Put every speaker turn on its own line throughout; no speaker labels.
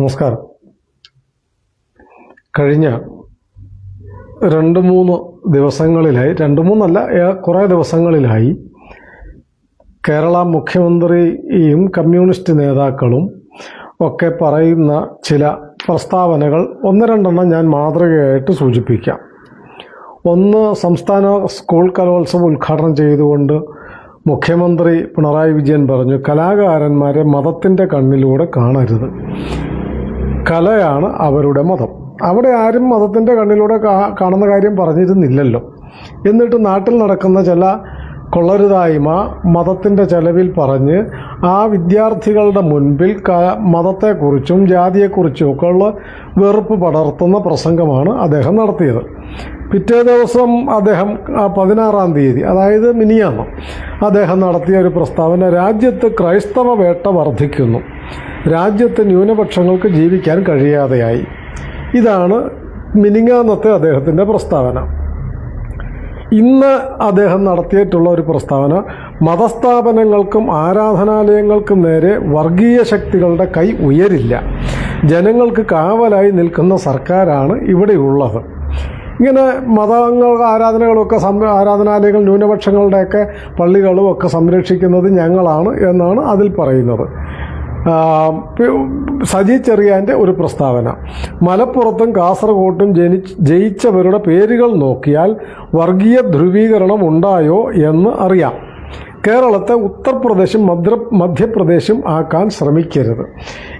നമസ്കാരം. കഴിഞ്ഞ രണ്ട് മൂന്ന് ദിവസങ്ങളിലായി രണ്ട് മൂന്നല്ല കുറേ ദിവസങ്ങളിലായി കേരള മുഖ്യമന്ത്രിയും കമ്മ്യൂണിസ്റ്റ് നേതാക്കളും ഒക്കെ പറയുന്ന ചില പ്രസ്താവനകൾ ഒന്ന് രണ്ടെണ്ണം ഞാൻ മാതൃകയായിട്ട് സൂചിപ്പിക്കാം. ഒന്ന് സംസ്ഥാന സ്കൂൾ കലോത്സവം ഉദ്ഘാടനം ചെയ്തുകൊണ്ട് മുഖ്യമന്ത്രി പിണറായി വിജയൻ പറഞ്ഞു കലാകാരന്മാരെ മതത്തിന്റെ കണ്ണിലൂടെ കാണരുത്. കലയാണ് അവരുടെ മതം. അവിടെ ആരും മതത്തിന്റെ കണ്ണിലൂടെ കാണുന്ന കാര്യം പറഞ്ഞിരുന്നില്ലല്ലോ. എന്നിട്ട് നാട്ടിൽ നടക്കുന്ന ചില കൊള്ളരുതായ്മ മതത്തിന്റെ ചെലവിൽ പറഞ്ഞ് ആ വിദ്യാർത്ഥികളുടെ മുൻപിൽ ക മതത്തെക്കുറിച്ചും ജാതിയെക്കുറിച്ചും ഒക്കെ ഉള്ള വെറുപ്പ് പടർത്തുന്ന പ്രസംഗമാണ് അദ്ദേഹം നടത്തിയത്. പിറ്റേ ദിവസം അദ്ദേഹം പതിനാറാം തീയതി അതായത് മിനിയാന്ന് അദ്ദേഹം നടത്തിയ ഒരു പ്രസ്താവന രാജ്യത്ത് ക്രൈസ്തവ വേട്ട വർദ്ധിക്കുന്നു. രാജ്യത്ത് ന്യൂനപക്ഷങ്ങൾക്ക് ജീവിക്കാൻ കഴിയാതെയായി. ഇതാണ് മിനിങ്ങാന്നത്തെ അദ്ദേഹത്തിന്റെ പ്രസ്താവന. ഇന്ന് അദ്ദേഹം നടത്തിയിട്ടുള്ള ഒരു പ്രസ്താവന മതസ്ഥാപനങ്ങൾക്കും ആരാധനാലയങ്ങൾക്കും നേരെ വർഗീയ ശക്തികളുടെ കൈ ഉയരില്ല. ജനങ്ങൾക്ക് കാവലായി നിൽക്കുന്ന സർക്കാരാണ് ഇവിടെയുള്ളത്. ഇങ്ങനെ മതങ്ങൾ ആരാധനകളൊക്കെ സം ആരാധനാലയങ്ങൾ ന്യൂനപക്ഷങ്ങളുടെയൊക്കെ പള്ളികളും ഒക്കെ സംരക്ഷിക്കുന്നത് ഞങ്ങളാണ് എന്നാണ് അതിൽ പറയുന്നത്. സജി ചെറിയാന്റെ ഒരു പ്രസ്താവന. മലപ്പുറത്തും കാസർഗോട്ടും ജനി ജയിച്ചവരുടെ പേരുകൾ നോക്കിയാൽ വർഗീയ ധ്രുവീകരണം ഉണ്ടായോ എന്ന് അറിയാം. കേരളത്തെ ഉത്തർപ്രദേശും മധ്യ മധ്യപ്രദേശും ആക്കാൻ ശ്രമിക്കരുത്.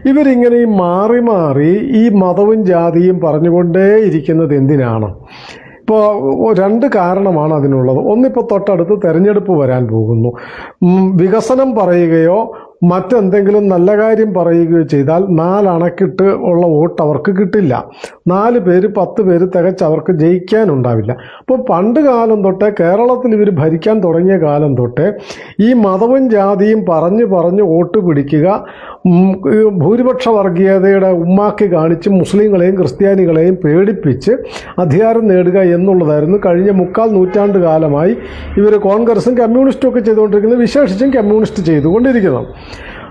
ഇവരിങ്ങനെ ഈ മാറി മാറി ഈ മതവും ജാതിയും പറഞ്ഞുകൊണ്ടേയിരിക്കുന്നത് എന്തിനാണ്? ഇപ്പോൾ രണ്ട് കാരണമാണ് അതിനുള്ളത്. ഒന്നിപ്പോൾ തൊട്ടടുത്ത് തെരഞ്ഞെടുപ്പ് വരാൻ പോകുന്നു. വികസനം പറയുകയോ മറ്റെന്തെങ്കിലും നല്ല കാര്യം പറയുകയോ ചെയ്താൽ നാലണക്കിട്ട് ഉള്ള വോട്ട് അവർക്ക് കിട്ടില്ല. നാല് പേര് പത്ത് പേര് തികച്ച് അവർക്ക് ജയിക്കാനുണ്ടാവില്ല. അപ്പോൾ പണ്ട് കാലം തൊട്ടേ കേരളത്തിൽ ഇവർ ഭരിക്കാൻ തുടങ്ങിയ കാലം തൊട്ടേ ഈ മതവും ജാതിയും പറഞ്ഞ് പറഞ്ഞ് വോട്ട് പിടിക്കുക ഭൂരിപക്ഷ വർഗീയതയുടെ ഉമ്മാക്കി കാണിച്ച് മുസ്ലിങ്ങളെയും ക്രിസ്ത്യാനികളെയും പേടിപ്പിച്ച് അധികാരം നേടുക എന്നുള്ളതായിരുന്നു കഴിഞ്ഞ മുക്കാൽ നൂറ്റാണ്ട് കാലമായി ഇവർ കോൺഗ്രസും കമ്മ്യൂണിസ്റ്റും ഒക്കെ ചെയ്തുകൊണ്ടിരിക്കുന്നത് വിശേഷിച്ചും കമ്മ്യൂണിസ്റ്റ് ചെയ്തുകൊണ്ടിരിക്കുന്നത്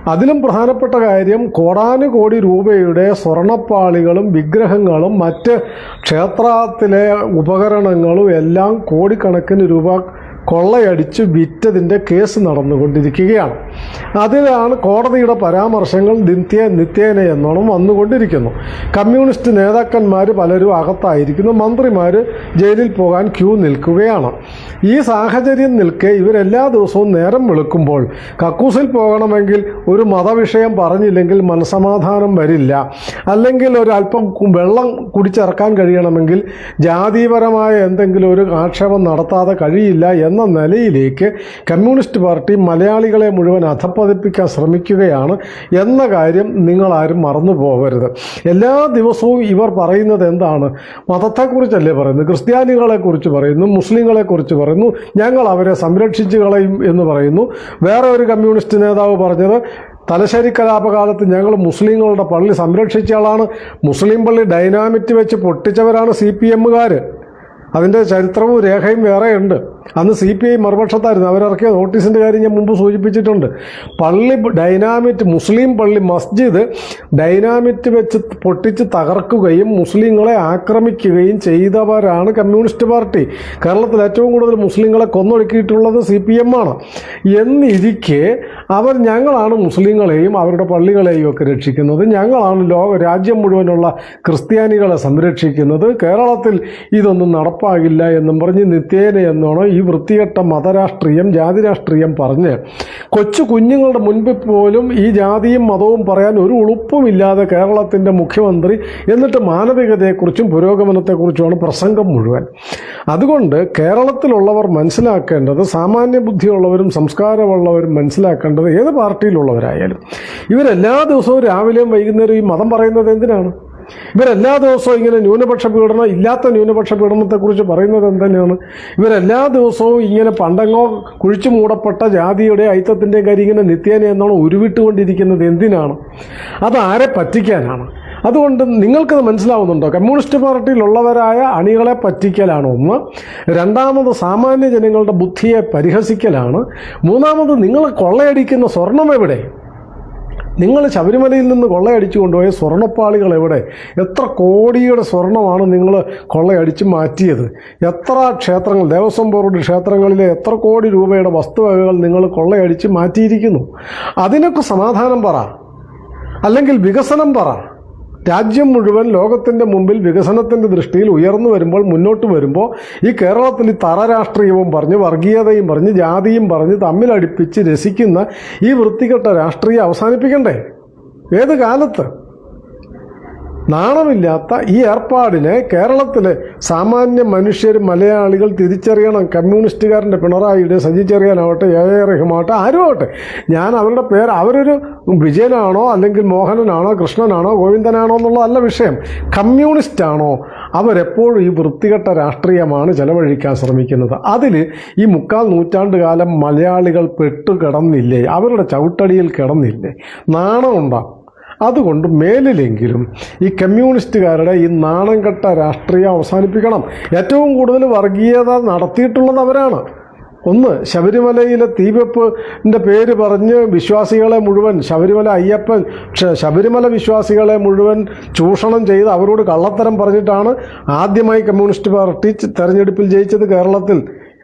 അതിലും പ്രധാനപ്പെട്ട കാര്യം കോടാനുകോടി രൂപയുടെ സ്വർണപ്പാളികളും വിഗ്രഹങ്ങളും മറ്റ് ക്ഷേത്രത്തിലെ ഉപകരണങ്ങളും എല്ലാം കോടിക്കണക്കിന് രൂപ കൊള്ളയടിച്ച് വിറ്റതിന്റെ കേസ് നടന്നുകൊണ്ടിരിക്കുകയാണ്. അതിലാണ് കോടതിയുടെ പരാമർശങ്ങൾ നിത്യ നിത്യേന എന്നോണം വന്നുകൊണ്ടിരിക്കുന്നു. കമ്മ്യൂണിസ്റ്റ് നേതാക്കന്മാർ പലരും അകത്തായിരിക്കുന്നു. മന്ത്രിമാർ ജയിലിൽ പോകാൻ ക്യൂ നിൽക്കുകയാണ്. ഈ സാഹചര്യം നിൽക്കെ ഇവരെല്ലാ ദിവസവും നേരം വെളുക്കുമ്പോൾ കക്കൂസിൽ പോകണമെങ്കിൽ ഒരു മതവിഷയം പറഞ്ഞില്ലെങ്കിൽ മനസമാധാനം വരില്ല. അല്ലെങ്കിൽ ഒരു അല്പം വെള്ളം കുടിച്ചിറക്കാൻ കഴിയണമെങ്കിൽ ജാതിപരമായ എന്തെങ്കിലും ഒരു ആക്ഷേപം നടത്താതെ കഴിയില്ല എന്ന നിലയിലേക്ക് കമ്മ്യൂണിസ്റ്റ് പാർട്ടി മലയാളികളെ മുഴുവൻ അധപ്പതിപ്പിക്കാൻ ശ്രമിക്കുകയാണ് എന്ന കാര്യം നിങ്ങളാരും മറന്നു പോകരുത്. എല്ലാ ദിവസവും ഇവർ പറയുന്നത് എന്താണ്? മതത്തെക്കുറിച്ചല്ലേ പറയുന്നത്? ക്രിസ്ത്യാനികളെക്കുറിച്ച് പറയുന്നു മുസ്ലിങ്ങളെക്കുറിച്ച് പറയുന്നു. ഞങ്ങൾ അവരെ സംരക്ഷിച്ചു കളയും എന്ന് പറയുന്നു. വേറെ ഒരു കമ്മ്യൂണിസ്റ്റ് നേതാവ് പറഞ്ഞത് തലശ്ശേരി കലാപകാലത്ത് ഞങ്ങൾ മുസ്ലിങ്ങളുടെ പള്ളി സംരക്ഷിച്ച ആളാണ്. മുസ്ലിം പള്ളി ഡൈനാമിറ്റ് വെച്ച് പൊട്ടിച്ചവരാണ് സി പി എമ്മുകാർ അതിന്റെ ചരിത്രവും രേഖയും വേറെയുണ്ട്. അന്ന് സി പി ഐ മറുപക്ഷത്തായിരുന്നു. അവരിറക്കിയ നോട്ടീസിന്റെ കാര്യം ഞാൻ മുമ്പ് സൂചിപ്പിച്ചിട്ടുണ്ട്. പള്ളി ഡൈനാമിറ്റ് മുസ്ലിം പള്ളി മസ്ജിദ് ഡൈനാമിറ്റ് വെച്ച് പൊട്ടിച്ച് തകർക്കുകയും മുസ്ലിങ്ങളെ ആക്രമിക്കുകയും ചെയ്തവരാണ് കമ്മ്യൂണിസ്റ്റ് പാർട്ടി. കേരളത്തിൽ ഏറ്റവും കൂടുതൽ മുസ്ലിങ്ങളെ കൊന്നൊടുക്കിയിട്ടുള്ളത് സി പി എം ആണ്. എന്നിരിക്കെ അവർ ഞങ്ങളാണ് മുസ്ലിങ്ങളെയും അവരുടെ പള്ളികളെയും ഒക്കെ രക്ഷിക്കുന്നത്. ഞങ്ങളാണ് ലോക രാജ്യം മുഴുവനുള്ള ക്രിസ്ത്യാനികളെ സംരക്ഷിക്കുന്നത്. കേരളത്തിൽ ഇതൊന്നും നടപ്പാകില്ല എന്നും പറഞ്ഞ് നിത്യേന എന്നോണം ഈ വൃത്തികെട്ട മതരാഷ്ട്രീയം ജാതി രാഷ്ട്രീയം പറഞ്ഞ് കൊച്ചു കുഞ്ഞുങ്ങളുടെ മുൻപിൽ പോലും ഈ ജാതിയും മതവും പറയാൻ ഒരു ഉളുപ്പുമില്ലാതെ കേരളത്തിന്റെ മുഖ്യമന്ത്രി എന്നിട്ട് മാനവികതയെക്കുറിച്ചും പുരോഗമനത്തെക്കുറിച്ചുമാണ് പ്രസംഗം മുഴുവൻ. അതുകൊണ്ട് കേരളത്തിലുള്ളവർ മനസ്സിലാക്കേണ്ടത് സാമാന്യ ബുദ്ധിയുള്ളവരും സംസ്കാരമുള്ളവരും മനസ്സിലാക്കേണ്ടത് ഏത് പാർട്ടിയിലുള്ളവരായാലും. ഇവരെല്ലാ ദിവസവും രാവിലെയും വൈകുന്നേരം ഈ മതം പറയുന്നത് എന്തിനാണ്? ഇവരെല്ലാ ദിവസവും ഇങ്ങനെ ന്യൂനപക്ഷ പീഡനം ഇല്ലാത്ത ന്യൂനപക്ഷ പീഡനത്തെക്കുറിച്ച് പറയുന്നത് എന്തന്നെയാണ് ഇവരെല്ലാ ദിവസവും ഇങ്ങനെ പണ്ടങ്ങോ കുഴിച്ചു മൂടപ്പെട്ട ജാതിയുടെ ഐത്തത്തിന്റെയും കാര്യം ഇങ്ങനെ നിത്യേന എന്നാണ് ഉരുവിട്ടുകൊണ്ടിരിക്കുന്നത്. എന്തിനാണ്? അത് ആരെ പറ്റിക്കാനാണ്? അതുകൊണ്ട് നിങ്ങൾക്കത് മനസ്സിലാവുന്നുണ്ടോ? കമ്മ്യൂണിസ്റ്റ് പാർട്ടിയിലുള്ളവരായ അണികളെ പറ്റിക്കലാണ്? ഒന്ന്. രണ്ടാമത് സാമാന്യ ജനങ്ങളുടെ ബുദ്ധിയെ പരിഹസിക്കലാണ്. മൂന്നാമത് നിങ്ങൾ കൊള്ളയടിക്കുന്ന സ്വർണം എവിടെ? നിങ്ങൾ ശബരിമലയിൽ നിന്ന് കൊള്ളയടിച്ചു കൊണ്ടുപോയ സ്വർണപ്പാളികൾ എവിടെ? എത്ര കോടിയുടെ സ്വർണമാണ് നിങ്ങൾ കൊള്ളയടിച്ച് മാറ്റിയത്? എത്ര ക്ഷേത്രങ്ങൾ ദേവസ്വം ബോർഡ് ക്ഷേത്രങ്ങളിലെ എത്ര കോടി രൂപയുടെ വസ്തുവകകൾ നിങ്ങൾ കൊള്ളയടിച്ച് മാറ്റിയിരിക്കുന്നു? അതിനൊക്കെ സമാധാനം പറ. അല്ലെങ്കിൽ വികസനം പറ. രാജ്യം മുഴുവൻ ലോകത്തിന്റെ മുമ്പിൽ വികസനത്തിന്റെ ദൃഷ്ടിയിൽ ഉയർന്നു വരുമ്പോൾ മുന്നോട്ട് വരുമ്പോൾ ഈ കേരളത്തിൽ തറ രാഷ്ട്രീയവും പറഞ്ഞ് വർഗീയതയും പറഞ്ഞ് ജാതിയും പറഞ്ഞ് തമ്മിലടിപ്പിച്ച് രസിക്കുന്ന ഈ വൃത്തികെട്ട രാഷ്ട്രീയം അവസാനിപ്പിക്കണ്ടേ? ഏത് കാലത്ത്? നാണമില്ലാത്ത ഈ ഏർപ്പാടിനെ കേരളത്തിലെ സാമാന്യ മനുഷ്യർ മലയാളികൾ തിരിച്ചറിയണം. കമ്മ്യൂണിസ്റ്റുകാരന്റെ പിണറായിയുടെ സജി ചെറിയാനാവട്ടെ എ. റഹ്മാവട്ടെ ആരുമാവട്ടെ. ഞാൻ അവരുടെ പേര് അവരൊരു വിജയനാണോ അല്ലെങ്കിൽ മോഹനനാണോ കൃഷ്ണനാണോ ഗോവിന്ദനാണോ എന്നുള്ളതല്ല വിഷയം. കമ്മ്യൂണിസ്റ്റാണോ? അവരെപ്പോഴും ഈ വൃത്തികെട്ട രാഷ്ട്രീയമാണ് ചെലവഴിക്കാൻ ശ്രമിക്കുന്നത്. അതിൽ ഈ മുക്കാൽ നൂറ്റാണ്ട് കാലം മലയാളികൾ പെട്ടുകിടന്നില്ലേ? അവരുടെ ചവിട്ടടിയിൽ കിടന്നില്ലേ? നാണമുണ്ടാകും അതുകൊണ്ട് മേലിലെങ്കിലും ഈ കമ്മ്യൂണിസ്റ്റുകാരുടെ ഈ നാണംകെട്ട രാഷ്ട്രീയം അവസാനിപ്പിക്കണം. ഏറ്റവും കൂടുതൽ വർഗീയത നടത്തിയിട്ടുള്ളത് അവരാണ്. ഒന്ന് ശബരിമലയിലെ തീവെപ്പിന്റെ പേര് പറഞ്ഞ് വിശ്വാസികളെ മുഴുവൻ ശബരിമല അയ്യപ്പൻ ശബരിമല വിശ്വാസികളെ മുഴുവൻ ചൂഷണം ചെയ്ത് അവരോട് കള്ളത്തരം പറഞ്ഞിട്ടാണ് ആദ്യമായി കമ്മ്യൂണിസ്റ്റ് പാർട്ടി തെരഞ്ഞെടുപ്പിൽ ജയിച്ചത് കേരളത്തിൽ.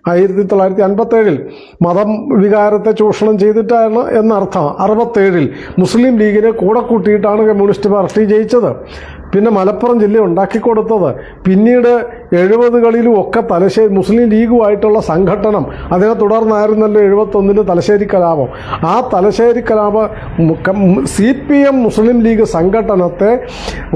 ആയിരത്തി തൊള്ളായിരത്തി അൻപത്തേഴിൽ മതം വികാരത്തെ ചൂഷണം ചെയ്തിട്ടാണ് എന്നർത്ഥം. അറുപത്തേഴിൽ മുസ്ലിം ലീഗിനെ കൂടെ കൂട്ടിയിട്ടാണ് കമ്മ്യൂണിസ്റ്റ് പാർട്ടി ജയിച്ചത്. പിന്നെ മലപ്പുറം ജില്ല ഉണ്ടാക്കിക്കൊടുത്തത് പിന്നീട് എഴുപതുകളിലും ഒക്കെ തലശ്ശേരി മുസ്ലിം ലീഗുമായിട്ടുള്ള സംഘട്ടനം അതിനെ തുടർന്നായിരുന്നല്ലോ എഴുപത്തൊന്നിന് തലശ്ശേരി കലാപം. ആ തലശ്ശേരി കലാപ C P M Muslim League സംഘടനത്തെ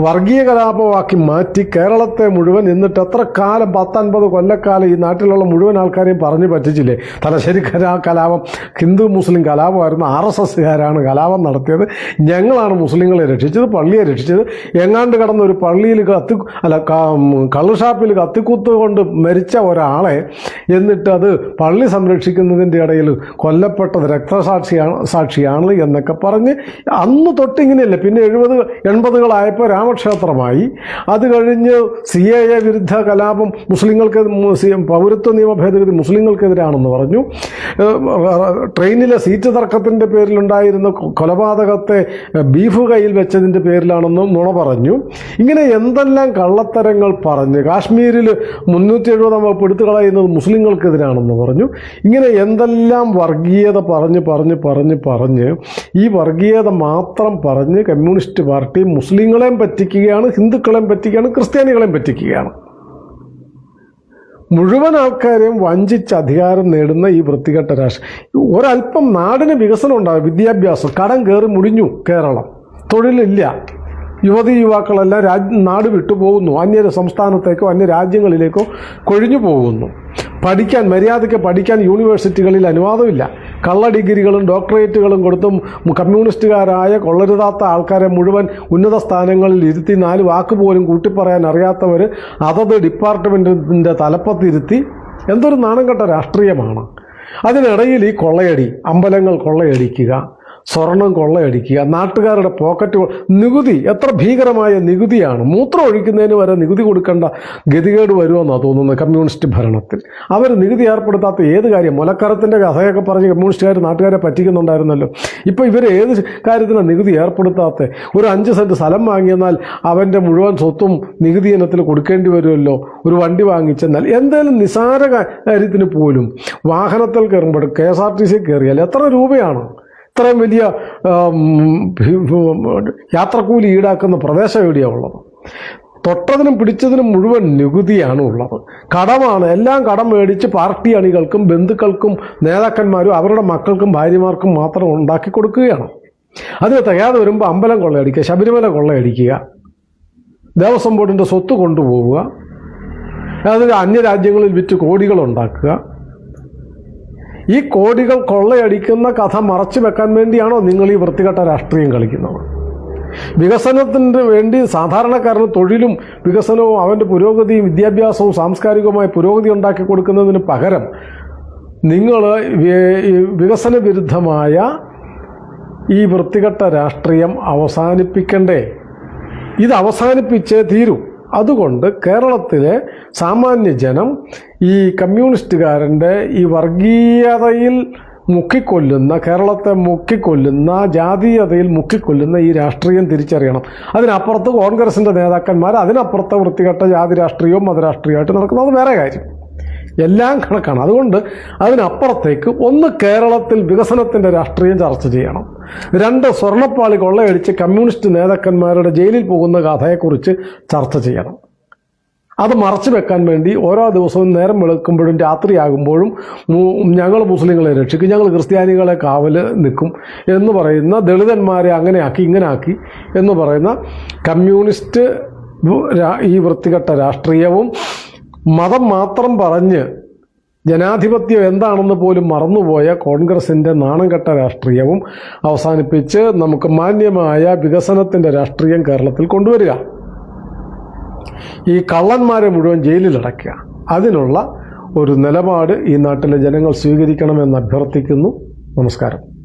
വർഗീയ കലാപമാക്കി മാറ്റി കേരളത്തെ മുഴുവൻ എന്നിട്ട് എത്ര കാലം പത്തൊൻപത് കൊല്ലക്കാലം ഈ നാട്ടിലുള്ള മുഴുവൻ ആൾക്കാരെയും പറഞ്ഞു പറ്റിച്ചില്ലേ? തലശ്ശേരി കലാ കലാപം ഹിന്ദു മുസ്ലിം കലാപമായിരുന്നു ആർ എസ് എസ്സുകാരാണ് കലാപം നടത്തിയത്. ഞങ്ങളാണ് മുസ്ലിങ്ങളെ രക്ഷിച്ചത് പള്ളിയെ രക്ഷിച്ചത്. എങ്ങാണ്ട് കടന്ന ഒരു പള്ളിയിൽ കത്തി അല്ല കള്ളുഷാപ്പിൽ കത്തിക്കുത്ത് കൊണ്ട് മരിച്ച ഒരാളെ എന്നിട്ട് അത് പള്ളി സംരക്ഷിക്കുന്നതിന്റെ ഇടയിൽ കൊല്ലപ്പെട്ടത് രക്തസാക്ഷിയാണ് സാക്ഷിയാണ് എന്നൊക്കെ പറഞ്ഞ് അന്ന് തൊട്ട് ഇങ്ങനെയല്ലേ പിന്നെ എഴുപത് എൺപതുകളായപ്പോൾ രാമക്ഷേത്രമായി. അത് കഴിഞ്ഞ് സി എ എ വിരുദ്ധ കലാപം മുസ്ലിങ്ങൾക്ക് പൗരത്വ നിയമ ഭേദഗതി മുസ്ലിങ്ങൾക്കെതിരാണെന്ന് പറഞ്ഞു. ട്രെയിനിലെ സീറ്റ് തർക്കത്തിന്റെ പേരിലുണ്ടായിരുന്ന കൊലപാതകത്തെ ബീഫ് കയ്യിൽ വെച്ചതിന്റെ പേരിലാണെന്നും നുണ പറഞ്ഞു. ഇങ്ങനെ എന്തെല്ലാം കള്ളത്തരങ്ങൾ പറഞ്ഞ്. കാശ്മീരിൽ മുന്നൂറ്റി എഴുപതാം വകുപ്പ് എടുത്തു കളയുന്നത് മുസ്ലിങ്ങൾക്കെതിരാണെന്ന് പറഞ്ഞു. ഇങ്ങനെ എന്തെല്ലാം വർഗീയത പറഞ്ഞ് പറഞ്ഞ് പറഞ്ഞ് പറഞ്ഞ് ഈ വർഗീയത മാത്രം പറഞ്ഞ് കമ്മ്യൂണിസ്റ്റ് പാർട്ടി മുസ്ലിങ്ങളെയും പറ്റിക്കുകയാണ് ഹിന്ദുക്കളെയും പറ്റിക്കുകയാണ് ക്രിസ്ത്യാനികളെയും പറ്റിക്കുകയാണ്. മുഴുവൻ ആൾക്കാരെയും വഞ്ചിച്ച് അധികാരം നേടുന്ന ഈ വൃത്തികെട്ട രാഷ്ട്രം. ഒരല്പം നാടിന് വികസനം ഉണ്ടാകും വിദ്യാഭ്യാസം. കടം കയറി മുടിഞ്ഞു കേരളം. തൊഴിലില്ല. യുവതി യുവാക്കളെല്ലാം രാജ് നാട് വിട്ടുപോകുന്നു അന്യ സംസ്ഥാനത്തേക്കോ അന്യ രാജ്യങ്ങളിലേക്കോ കൊഴിഞ്ഞു പോകുന്നു. പഠിക്കാൻ മര്യാദയ്ക്ക് പഠിക്കാൻ യൂണിവേഴ്സിറ്റികളിൽ അനുവാദമില്ല. കള്ള ഡിഗ്രികളും ഡോക്ടറേറ്റുകളും കൊടുത്തും കമ്മ്യൂണിസ്റ്റുകാരായ കൊള്ളരുതാത്ത ആൾക്കാരെ മുഴുവൻ ഉന്നത സ്ഥാനങ്ങളിൽ ഇരുത്തി നാല് വാക്ക് പോലും കൂട്ടിപ്പറയാൻ അറിയാത്തവർ അതത് ഡിപ്പാർട്ട്മെന്റിന്റെ തലപ്പത്തിരുത്തി എന്തൊരു നാണം കെട്ട രാഷ്ട്രീയമാണ്. അതിനിടയിൽ ഈ കൊള്ളയടി അമ്പലങ്ങൾ കൊള്ളയടിക്കുക സ്വർണം കൊള്ളയടിക്കുക നാട്ടുകാരുടെ പോക്കറ്റ് നികുതി എത്ര ഭീകരമായ നികുതിയാണ്. മൂത്രം ഒഴിക്കുന്നതിന് വരെ നികുതി കൊടുക്കേണ്ട ഗതികേട് വരുമെന്നാണ് തോന്നുന്നത് കമ്മ്യൂണിസ്റ്റ് ഭരണത്തിൽ. അവർ നികുതി ഏർപ്പെടുത്താത്ത ഏത് കാര്യം? മുലക്കരത്തിന്റെ കഥയൊക്കെ പറഞ്ഞ് കമ്മ്യൂണിസ്റ്റുകാർ നാട്ടുകാരെ പറ്റിക്കുന്നുണ്ടായിരുന്നല്ലോ. ഇപ്പോൾ ഇവർ ഏത് കാര്യത്തിനാണ് നികുതി ഏർപ്പെടുത്താത്ത? ഒരു അഞ്ച് സെന്റ് സ്ഥലം വാങ്ങിയെന്നാൽ അവന്റെ മുഴുവൻ സ്വത്തും നികുതി ഇനത്തിൽ കൊടുക്കേണ്ടി വരുമല്ലോ. ഒരു വണ്ടി വാങ്ങിച്ചെന്നാൽ എന്തായാലും നിസാര കാര്യത്തിന് പോലും. വാഹനത്തിൽ കയറുമ്പോൾ K S R T C കയറിയാൽ എത്ര രൂപയാണ്? ഇത്രയും വലിയ യാത്രക്കൂലി ഈടാക്കുന്ന പ്രദേശം എവിടെയാണ് ഉള്ളത്? തൊട്ടതിനും പിടിച്ചതിനും മുഴുവൻ നികുതിയാണ് ഉള്ളത്. കടമാണ് എല്ലാം കടം മേടിച്ച് പാർട്ടി അണികൾക്കും ബന്ധുക്കൾക്കും നേതാക്കന്മാരും അവരുടെ മക്കൾക്കും ഭാര്യമാർക്കും മാത്രം ഉണ്ടാക്കി കൊടുക്കുകയാണ്. അതിന് തികയാതെ വരുമ്പോൾ അമ്പലം കൊള്ളയടിക്കുക ശബരിമല കൊള്ളയടിക്കുക ദേവസ്വം ബോർഡിന്റെ സ്വത്ത് കൊണ്ടുപോവുക അതിന് അന്യരാജ്യങ്ങളിൽ വിറ്റ് കോടികൾ ഉണ്ടാക്കുക ഈ കോടികൾ കൊള്ളയടിക്കുന്ന കഥ മറച്ചു വെക്കാൻ വേണ്ടിയാണോ നിങ്ങൾ ഈ വൃത്തികെട്ട രാഷ്ട്രീയം കളിക്കുന്നത്? വികസനത്തിന് വേണ്ടി സാധാരണക്കാരന് തൊഴിലും വികസനവും അവന്റെ പുരോഗതിയും വിദ്യാഭ്യാസവും സാംസ്കാരികവുമായ പുരോഗതി ഉണ്ടാക്കി കൊടുക്കുന്നതിന് പകരം നിങ്ങൾ വികസന വിരുദ്ധമായ ഈ വൃത്തികെട്ട രാഷ്ട്രീയം അവസാനിപ്പിക്കണ്ടേ? ഇത് അവസാനിപ്പിച്ചേ തീരൂ. അതുകൊണ്ട് കേരളത്തിലെ സാമാന്യ ജനം ഈ കമ്മ്യൂണിസ്റ്റുകാരന്റെ ഈ വർഗീയതയിൽ മുക്കിക്കൊല്ലുന്ന കേരളത്തെ മുക്കിക്കൊല്ലുന്ന ജാതീയതയിൽ മുക്കിക്കൊല്ലുന്ന ഈ രാഷ്ട്രീയം തിരിച്ചറിയണം. അതിനപ്പുറത്ത് കോൺഗ്രസിന്റെ നേതാക്കന്മാർ അതിനപ്പുറത്തെ വൃത്തികെട്ട ജാതി രാഷ്ട്രീയവും മതരാഷ്ട്രീയമായിട്ട് നടക്കുന്നത് വേറെ കാര്യം. എല്ലാം കണക്കാണ്. അതുകൊണ്ട് അതിനപ്പുറത്തേക്ക് ഒന്ന് കേരളത്തിൽ വികസനത്തിന്റെ രാഷ്ട്രീയം ചർച്ച ചെയ്യണം. രണ്ട് സ്വർണപ്പാളി കൊള്ളയടിച്ച് കമ്മ്യൂണിസ്റ്റ് നേതാക്കന്മാരുടെ ജയിലിൽ പോകുന്ന കഥയെക്കുറിച്ച് ചർച്ച ചെയ്യണം. അത് മറച്ചു വെക്കാൻ വേണ്ടി ഓരോ ദിവസവും നേരം വെളുക്കുമ്പോഴും രാത്രിയാകുമ്പോഴും ഞങ്ങൾ മുസ്ലിങ്ങളെ രക്ഷിക്കും ഞങ്ങൾ ക്രിസ്ത്യാനികളെ കാവൽ നിൽക്കും എന്ന് പറയുന്ന ദളിതന്മാരെ അങ്ങനെ ആക്കി ഇങ്ങനെ ആക്കി എന്ന് പറയുന്ന കമ്മ്യൂണിസ്റ്റ് ഈ വൃത്തികെട്ട രാഷ്ട്രീയവും മതം മാത്രം പറഞ്ഞ് ജനാധിപത്യം എന്താണെന്ന് പോലും മറന്നുപോയ കോൺഗ്രസിന്റെ നാണംകെട്ട രാഷ്ട്രീയവും അവസാനിപ്പിച്ച് നമുക്ക് മാന്യമായ വികസനത്തിന്റെ രാഷ്ട്രീയം കേരളത്തിൽ കൊണ്ടുവരിക. ഈ കള്ളന്മാരെ മുഴുവൻ ജയിലിലടയ്ക്കുക. അതിനുള്ള ഒരു നിലപാട് ഈ നാട്ടിലെ ജനങ്ങൾ സ്വീകരിക്കണമെന്ന് അഭ്യർത്ഥിക്കുന്നു. നമസ്കാരം.